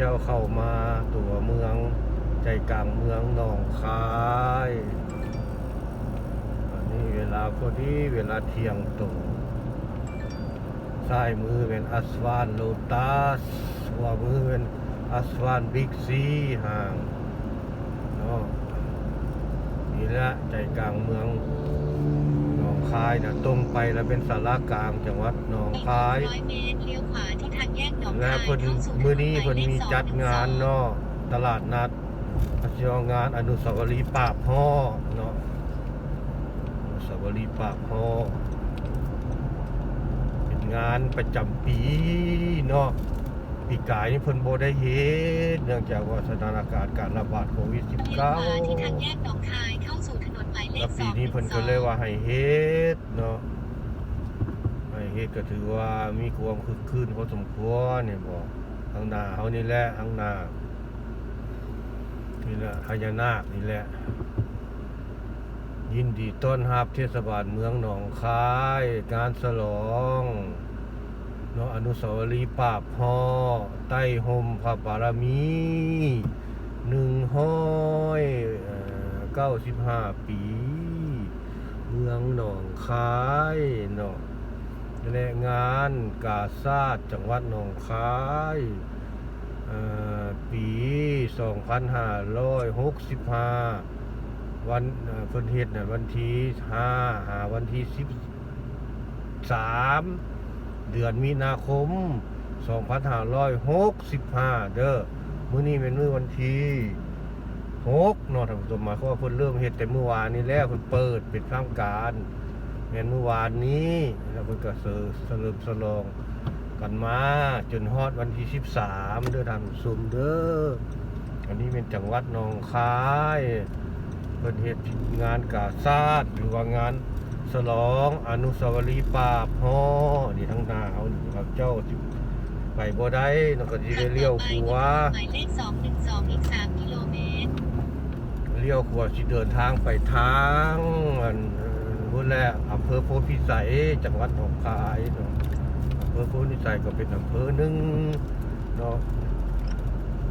เจ้าเข้ามาตัวเมืองใจกลางเมืองหนองคายอันนี้เวลาพอดีเวลาเที่ยงตรงซ้ายมือเป็นอัสวานโลตัสขวามือเป็นอัสวานบิ๊กซีห่างเนาะนี่แหละใจกลางเมือง องคายนะตรงไปแล้วเป็นสารากลางจังหวัดหนองคายร้อยเมตรเลี้ยวขวาที่ทางแยกหนองและคายเพิ่นเข้าสู่ถมื้อนี้หมายเพิ่นเลขมีสอจัดงานเนาะตลาดนัดอาชีวงานอนุสาวรีย์ปากฮ้อเนาะอนุสาวรีย์ปากฮ้อเป็นงานประจำปีเนาะปีกายนี่เพิ่นบ่ได้เฮ็ดเนื่องจากว่าสถานการณ์การระบาดโควิดเลี้ยวขวาที่ทางแย -19 กหนองคาย ปีนี้เพิ่นก็เลยว่าให้เฮ็ดเนาะให้เฮ็ดก็ถือว่ามีความคึกคืนพอสมควรเนี่ยบ่ทางหน้าเฮานี่แหละทางหน้านี่แหละพญานาคนี่แหละ ยินดีต้อนรับ เทศบาลเมืองหนองคายงานฉลองเนาะอนุสาวรีย์ปราบฮอใต้ห่มพระบารมีหนึ่งห้อยเก้าสิบห้าปี มืองหนองคายเนาะและงานกาซาดจังหวัดหนองคายเอ่อปี 2565 วันเอ่อเพิ่นเฮ็ดน่ะวันที่5หาวันที่ 13 เดือนมีนาคม 2565 เด้อมื้อนี้เป็นมื้อวันที่ 6เนาะท่านผู้ชมหมายความว่าเพิ่นเริ่มเฮ็ดแต่เมื่อวานนี้แล้วเพิ่นเปิดเป็นทางการแม่นเมื่อวานนี้แล้วเพิ่นก็เสริมเสริมฉลองกันมาจนฮอดวันที่13เด้อท่านผู้ชมเด้ออันนี้เป็นจังหวัดหนองคายเพิ่นเฮ็ดงานกาซาดหรือว่างานฉลองอนุสาวรีย์ปราบฮอนี่ทั้งหน้าเอาครับเจ้าสิไปบ่ได้นก็สิได้เลี้ยวขวาหมายเลขสองหนึ่งสองอีกสามกิโลเมตร เลี้ยวขวาสิเดินทางไปทางรุ่นแหละอำเภอโพธิพิสัยจังหวัดหนองคายเนาะอำเภอโพธิพิสัยก็เป็นอำเภอหนึงเนาะ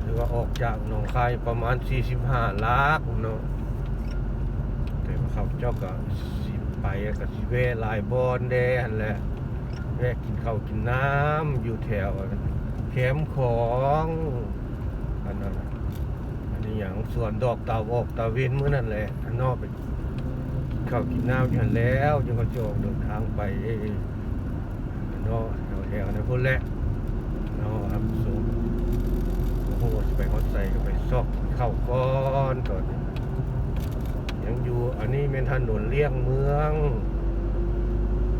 หรือว่าออกจากหนองคายประมาณ 45ลักเนาะแต่ว่าเขาเจ้าก็สิไปก็สิแวลายบอนแดนแหละแวะกินข้าวกินน้ำอยู่แถวแคมป์ของอันนั้น อย่างสวนดอกตาวอกตาเวนเมื้อนั่นแหละอันนอกไปกินข้าวกินน้ำอยู่หั่นแล้วจึงก็จะออกเดินทางไปอันนอกแถวแถวนั้นพุ่นแหละนาะครับสูงโอ้โหสิไปฮอดใส่ก็ไปซอกกินข้าก่อนก่อนยังอยู่อันนี้เป็นถนนเลี่ยงเมือง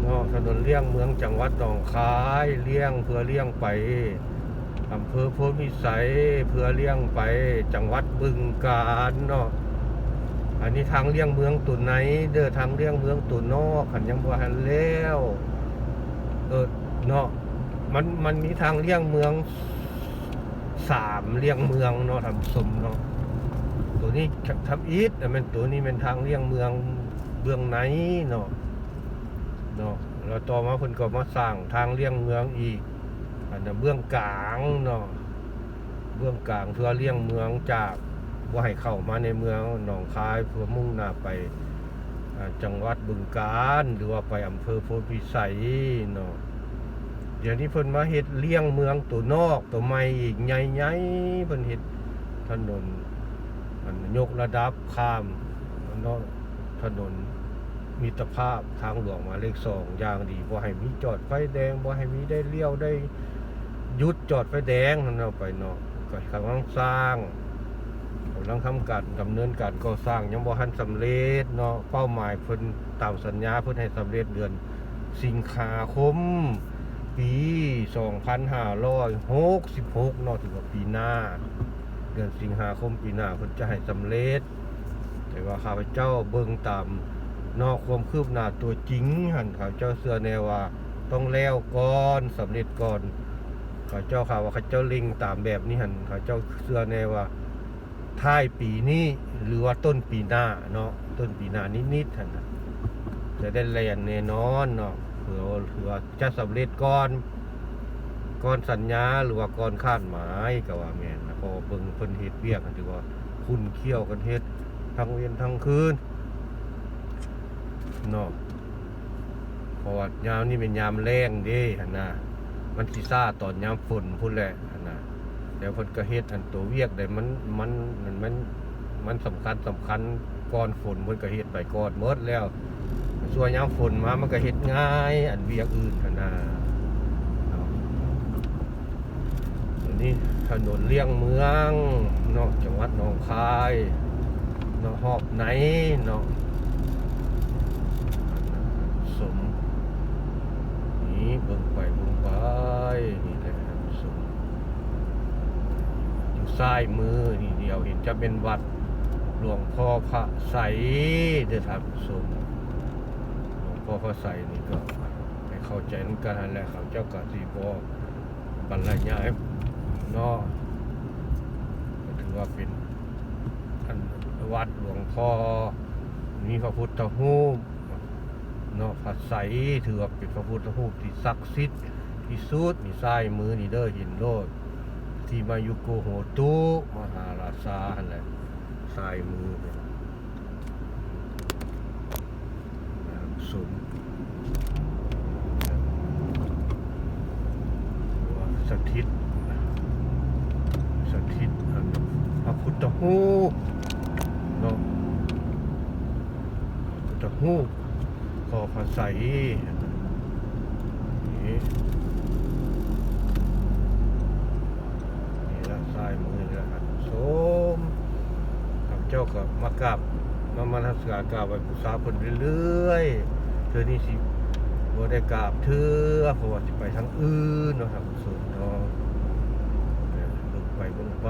นาะถนนเลี่ยงเมืองจังหวัดหนองคายเลี่ยงเพื่อเลี่ยงไป อำเภอโพธิสัยเพื่อเลี่ยงไปจังหวัดบึงกาฬเนาะอันนี้ทางเลี่ยงเมืองตุนไหน เด้อทางเลี่ยงเมืองตุนนอกขันยังบ่ทันแล้วเออเนาะมันมันมีทางเลี่ยงเมืองสามเลี่ยงเมืองเนาะทำสมเนาะตัวนี้ทำอีทแต่มันตัวนี้เป็นทางเลี่ยงเมืองเบื้องไหนเนาะเนาะแล้วต่อมาเพิ่นก็มาสร้างทางเลี่ยงเมืองอีก อันนั้นเบื้องกลางเนาะเบื้องกลางเพื่อเลี่ยงเมืองจากว่าให้เข้ามาในเมืองหนองคายเพื่อมุ่งหน้าไปจังหวัดบึงกาฬหรือว่าไปอำเภอโพธิพิสัยเนาะเดี๋ยวนี้เพิ่นมาเฮ็ดเลี่ยงเมืองตัวนอกตัวใหม่อีกใหญ่ๆเพิ่นเฮ็ดถนนมันยกระดับข้ามนาะถนนมิตรภาพทางหลวงมาเลขสองอย่างดีบ่ให้มีจอดไฟแดงบ่ให้มีได้เลี้ยวได้ ยุดจอดไฟแดงนั่นเอาไปเนาะก็กำลังสร้างกำลังทำการดำเนินการก่อสร้างยังบ่ทันสำเร็จเนาะเป้าหมายเพิ่นตามสัญญาเพิ่นให้สำเร็จเดือนสิงหาคม ปี 2566เนาะถือว่าปีหน้า เดือนสิงหาคมปีหน้าเพิ่นจะให้สำเร็จ แต่ว่าข้าพเจ้าเบิ่งตามนอกความคืบหน้าตัวจริง หันข้าพเจ้าเชื่อแน่ว่าต้องแล้วก่อนสำเร็จก่อน ข้าเจ้าข่าวว่าข้าเจ้าลิงตามแบบนี้หันข้าเจ้าเชื่อแน่ว่าท้ายปีนี้หรือว่าต้นปีหน้าเนาะต้นปีหน้านิดๆหันนะจะได้แล่นแน่นอนเนาะเผื่อเผื่อจะสำเร็จก่อนก่อนสัญญาหรือว่าก่อนคาดหมายก็ว่าแม่นพอเบิ่งเพิ่นเฮ็ดเวียกก็ถือว่าคุณเคี่ยวกันเฮ็ดทั้งเวียนทั้งคืนเนาะพราะว่ายามนี้เป็นยามแล้งเด้หั่นน่ะ มันสิซ่าตอนยามฝนพุ่นแหละนะเดี๋ยวเพิ่นก็เฮ็ดอันตัวเวียกได้มันมันมันมันมันสำคัญสำคัญก่อนฝนเพิ่นก็เฮ็ดไปก่อนหมดแล้วส่วนยามฝนมามันก็เฮ็ดง่าย อันเวียกอื่นหั่นนะเนาะอันนี้ถนนเลี่ยงเมืองเนาะจังหวัดหนองคายเนาะหอบไหนเนาะอันนั้นสมนี่เบิ่งไปเบิ่งไปนี่แหละสมอยู่ ซ้ายมือนี่เดียวเห็นจะเป็นวัดหลวงพ่อพระใสเด้อท่านผู้ชมหลวงพ่อพระใสนี่ก็ให้เข้าใจน้ำกันนั่นแหละเขาเจ้ากะสีพ่อบรรยายเนาะก็ถือว่าเป็นอันวัดหลวงพ่อมีพระพุทธรูปเนาะพระใสถือว่าเป็นพระพุทธรูปที่ศักดิ์สิทธิ์ที่สุดนี่ซ้ายมือนี่เด้อห็นโลด ที่มายุโกโหตุมหาราชานั่นแหละซ้ายมือเป็นสูงสถิต สถิตอันพระพุทธรูเนาะพุทธรูขอพระใสยนี่นี่ละซ้ายมือนี่ละครับโสมข้าพเจ้า ก็มากราบมามาทัศการกราบไหว้บูชาเพิ่นเรื่อยๆเธอนี่สิบ่ได้กราบเธอเพราะว่าสิไปทางอื่นเนาะครับสุดเนาะเนี่ยเบิ่งไปเบิ่งไป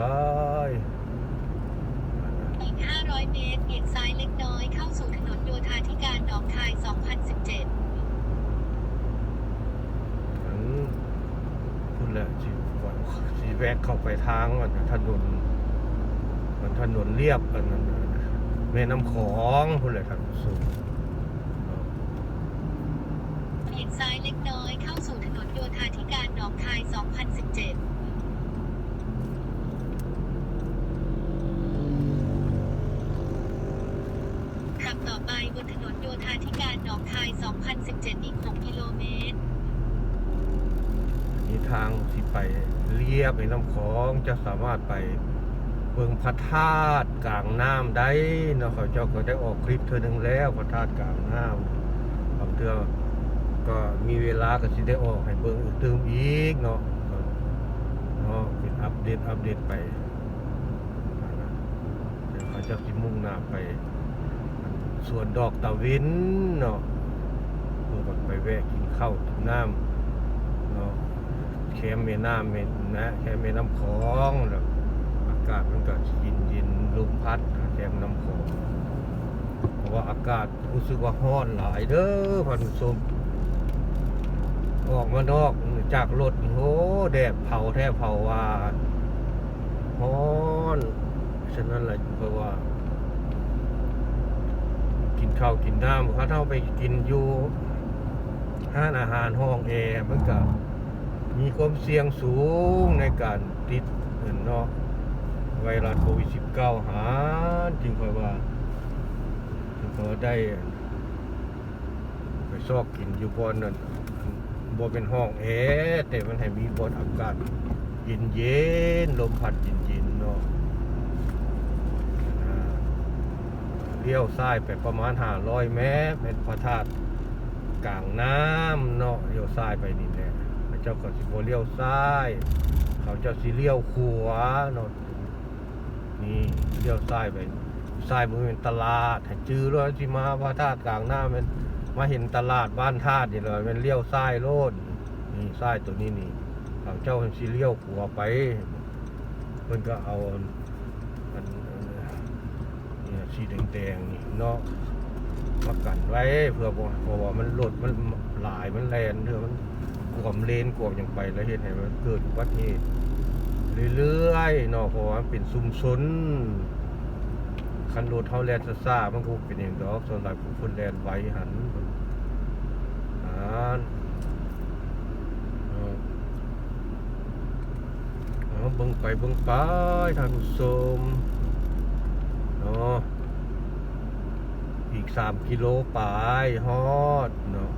นั่นน่ะอีก 500 เมตรเบี่ยงซ้ายเล็กน้อยเข้าสู่ถนนโยธาธิการหนองคาย 2017อันพุ่นแหละสิว่าสิแวกเข้าไปทางอันถนนมันถนนเรียบอันนั้นน่ะ แม่น้ำของพุ่นแหละครับสุดเบี่ยงซ้ายเล็กน้อยเข้าสู่ถนนโยธาธิการหนองคาย 2017ขับต่อไปบนถนนโยธาธิการหนองคาย 2017 อีก 6 กิโลเมตรมีทางที่ไปเรียบในน้ำของจะสามารถไป เบิ่งพระธาตุกลางน้ำได้เนาะเขาเจ้าก็ได้ออกคลิปเธอหนึ่งแล้วพระธาตุกลางน้ำบางเทื่อก็มีเวลาก็สิได้ออกให้เบิ่งอีกเติมอีกเนาะเนาะเป็นอัปเดตอัปเดตไปนั่นน่ะเดี๋ยวเขาจะสิมุ่งหน้าไปสวนดอกตะวินเนาะเพื่อไปแวะกินข้าวน้ำเนาะแคมแม่น้ำแม่นะแคมแม่น้ำคลองแล้วากาศมันก็เย็นเย็นลมพัดแคมน้ำคลองเพราะว่าอากาศรู้สึกว่าร้อนหลายเด้อพันผู้ชมออกมานอกจากรถนี่โหแดดเผาแทบเผาว่าร้อนฉะนั้นแหละเพราะว่า กินข้าวกินน้ำถ้าเท่าไปกินอยู่ห้านอาหารห้องแอร์มันก็มีความเสี่ยงสูงในการติดเนาะ ไวรัสโควิด -19 หาจึงเพราะว่าจึงเพราได้ ไปซอกกินอยู่บนนั่นบ่เป็นห้องแอร์แต่มันให้มีบนอากาศเย็นเย็นลมพัดเย็นเย็นๆเนาะเลี้ยวซ้ายไปประมาณ500เมตรเป็นพระธาตุกลางน้ำเนาะเลี้ยวซ้ายไปนี่แหละพระเจ้าก็สิบเลี้ยวซ้าย เขาเจ้าสิเลี้ยวขวาเนาะ นี่เลี้ยวซ้ายไปซ้ายมือเป็นตลาดให้จื้อเลยสิมาพระธาตุกลางหน้ำมันมาเห็นตลาดบ้านธาตุนี่เลยมันเลี้ยวซ้ายโลดนี่ซ้ายตัวนี้นี่เขาเจ้าเพิ่นสิเลี้ยวขวาไปเพิ่นก็เอาอันสีแดงๆนี่เนาะมากันไว้เพื่อบ่เพราะว่ามันรถมันหลายมันแลนเถอมันกวมเลนกวมอย่างไปแล้วเฮ็ดให้มันเกิดอุบัติเหตุ เรื่อยๆเนาะเพราะว่าเป็นซุมซนคันรถเฮาแลนซ่าๆมันก็เป็นอย่างดอกส่วนหลายผู้คนแลนไว้หันอ่านเอาเบิ่งไปเบิ่งไปท่านผู้ชมเนาะอีก3กิโลไปฮอดเนาะ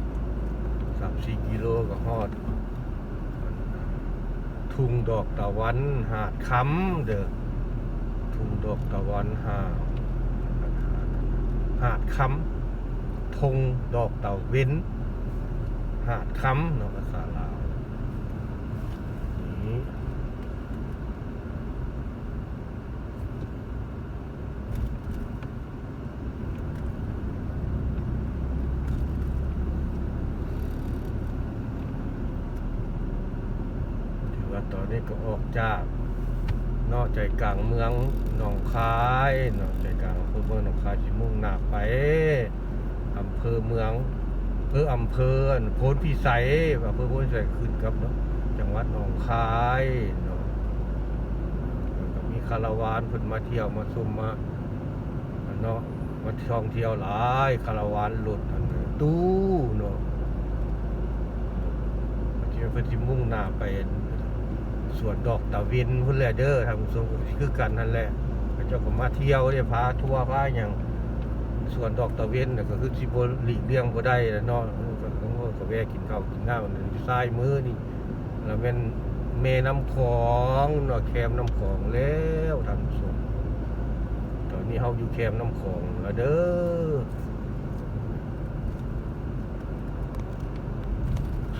3-4กิโลก็ฮอด ทุ่งดอกตะวัน หาดคำเด้อทุ่งดอกตะวันหาดหาดคำทงดอกตะเว้น หาดคำเนาะภาษาลาวนี่ถือว่าตอ นี้ก็ออกจากนอกใจกลางเมืองหนองคายนอกใจกลางอำเภอเมืองหนองคายชิมุ่งหน้าไปอำเภอเมืองเอออำเภอโพนพิสัยอำเภอโพนพิสัยขึ้นครับเนาะจังหวัดหนองคายเนาะมีคาราวานเพิ่นมาเที่ยวมาชมมาเนาะมาท่องเที่ยวหลายคาราวานรถอันนั้นตู้เนาะเที่เพิ่นสิมุ่งหน้าไป สวนดอกตะวินพุ่นแหละเด้อทางผู้ชมคือกันนั่นแหละเขาเจ้าก็มาเที่ยวเนี่ยพาทัวร์พาหยังส่วนดอกตะเวนน่ะก็คือสิบหลีกเลี่ยงบ่ได้แล้วเนาะก็ต้องก็แวะกินข้าวกินน้ำนั่นอยู่ซ้ายมือนี่แล้วแม่นแม่น้ำของเนาะแคมน้ำของแล้วทานผู้ชมตอนนี้เฮาอยู่แคมน้ำของแล้วเด้อ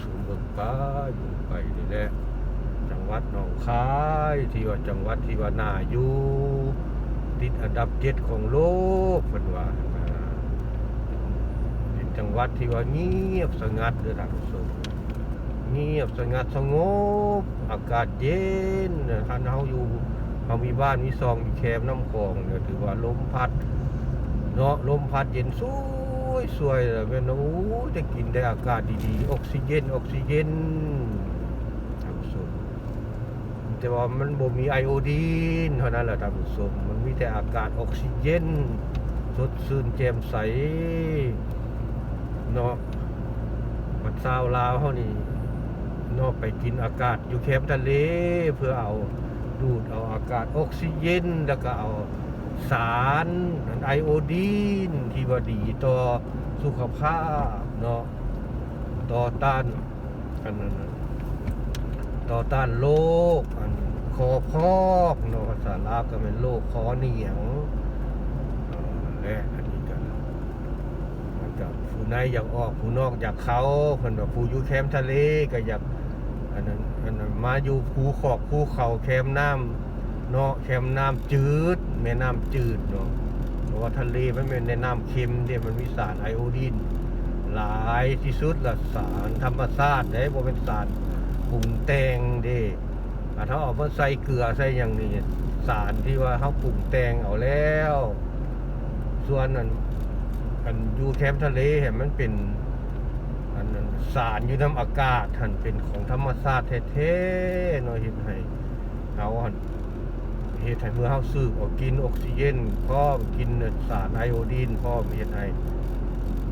สูงเบิ่งไปเบิ่ไปนี่แหละ วัดหนองคายที่ว่าจังหวัดที่ว่านาอยู่ติดอันดับเจ็ดของโลกเป็นว่าเป็นจังหวัดที่ว่าเงียบสงัดเด้อท่านผู้ชมเงียบสงัดสงบ อากาศเย็นท่านเฮาอยู่เฮามีบ้านมีซองอยู่แคมน้ำคลองเนี่ยถือว่าลมพัดเนาะลมพัดเย็นสวยสวยเลยแม่นโอ้จะกินได้อากาศดีๆออกซิเจนออกซิเจน แต่ว่ามันบ่มีไอโอดีนเท่านั้นแหละท่านผู้ชมมันมีแต่อากาศออกซิเจนสดชื่นแจ่มใสเนาะมันซาวลาวเฮานี่เนาะไปกินอากาศอยู่แคมป์ทะเลเพื่อเอาดูดเอาอากาศออกซิเจนแล้วก็เอาสารไอโอดีนที่ว่าดีต่อสุขภาพเนาะต่อต้านอันนั้น ต่อต้านโรคคอพอกเนาะภาษาลาวก็เป็นโรคคอเหนียงและอันนี้ก็มันก็ผู้ในอยากออกผู้นอกอยากเขาเพิ่นว่าผู้อยู่แคมป์ทะเลก็อยากอันนั้นอันนั้นมาอยู่ภูขอบภูเขาแคมป์น้ำเนาะแคมป์น้ำจืดแม่น้ำจืดเนาะเพราะว่าทะเลมันเป็นในน้ำเค็มเนี่ยมันมีสารไอโอดีนหลายที่สุดละสารธรรมชาติได้บ่เป็นสาร ปรุงแต่งเด้อ่าถ้าเอามาใส่เกลือใส่อย่างนี้สารที่ว่าเขาปรุงแต่งเอาแล้ว ส่วนนั้นอันยูแคมป์ทะเลเห็นมันเป็นอันนั้นสารอยู่น้ำอากาศหันเป็นของธรรมชาติแท้ๆเนาะเห็นให้เขาหันเฮ็ดให้เมื่อเขาสูบออกกินออกซิเจนพร้อมกินสารไอโอดีนพร้อมเฮ็ดให้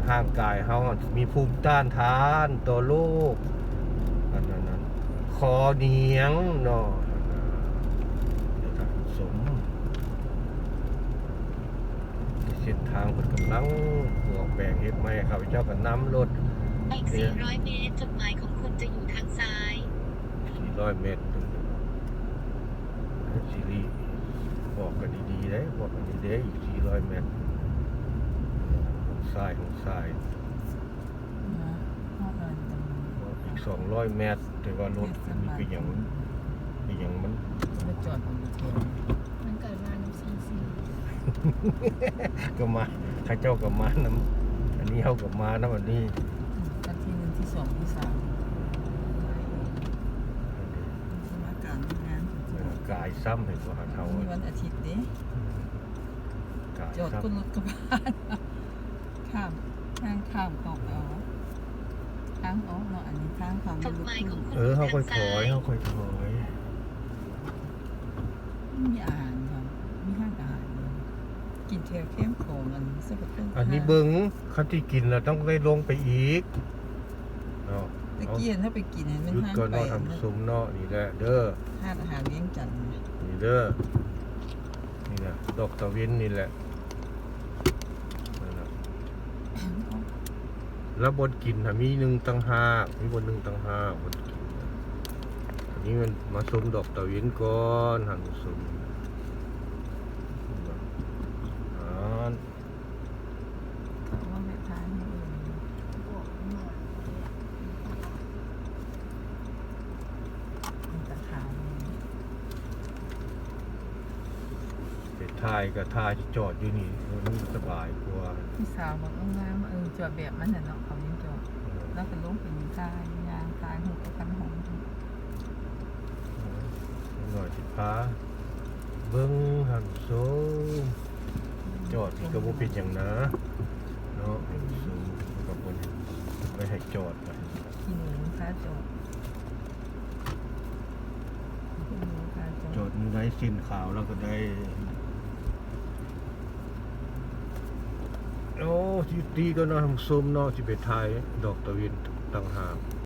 ร่างกายเขาหั่นมีภูมิต้านทานต่อโรคอันนั้น คอเหนียงนาะเดี๋ยวท่านสมเส้นทางเพิ่นกำลังออกแบบเฮ็ดใหม่ครับเจ้าก็น้ำรถอีก400 เมตรจุดหมายของคุณจะอยู่ทางซ้าย 400 เมตรสิริบอกกันดีๆเด้บอกกันดีๆอีก400 เมตรซ้ายของซ้าย นะพ่อเอิญตรงนี้ อีก200เมตรแต่ว่ารถมีก็ยังก็ยังมันมาจอดบนเทนมันเกิดมาน้ำซีซีก็มาข้าเจ้าก็มานํอันนี้เฮาก็มานํอันนี้กันที่หนึ่งที่สองที่สามสมาการงานเออกายซ้ำให้กว่าเฮามีวันอาทิตย์เด้กายจอดซ้ำขึ้นรถกระบะข้ามทางข้ามของเอาทางออกเนาะอันนี้ทางฝั่งจุดรถหมายขตู้องคุณเออเฮาค่อยถอยเฮาค่อยถอยมีอาหารครับมีห้างอาหารอยู่กินเทียวเข้มของอันสกัดเป็นอันนี้เบิ่งคันที่กินแล้วต้องได้ลงไปอีกเนาะตะเกียนถ้าไปกินเห็นมันหยุดห้างก่อนไปเนาะทำซุมเนาะนี่แหละเด้อทานอาหารเลี้ยงจันทร์นะนี่เด้อนี่นะดอกตะเวนนี่แหละนั่นน่ะ แล้วบนกินน่ะมีหนึ่งตังหากมีบนหนึ่งตังหากบนกินน่ะอันนี้มันมาซุมดอกตะเวนก่อนหันซุมอ่านเขาว่าแม่ทานให้เองมันจะขาวไปถ่ายกับถ่ายที่จอดอยู่นี่มันสบายกว่าพี่สาวบอกเอางามเออจอดแบบมันน่ะเนาะเขายังจอด แล้วก็ลงเป็นทายยางทายหูกับคันหงหน่อยสิพาเบิ้งหันโซจอดนี่ก็บ่เป็นอย่างนะเนาะหันโซกับบนไม่ให้จอดนะขี้หนูค่าจอดขี้หนูค่าจอดจอดอยู่ในสิ้นขาวแล้วก็ได้ โอ้ ที่ตีก็เนาะทำส้มน่าะที่ไทยดอกตะเวนต่างหาก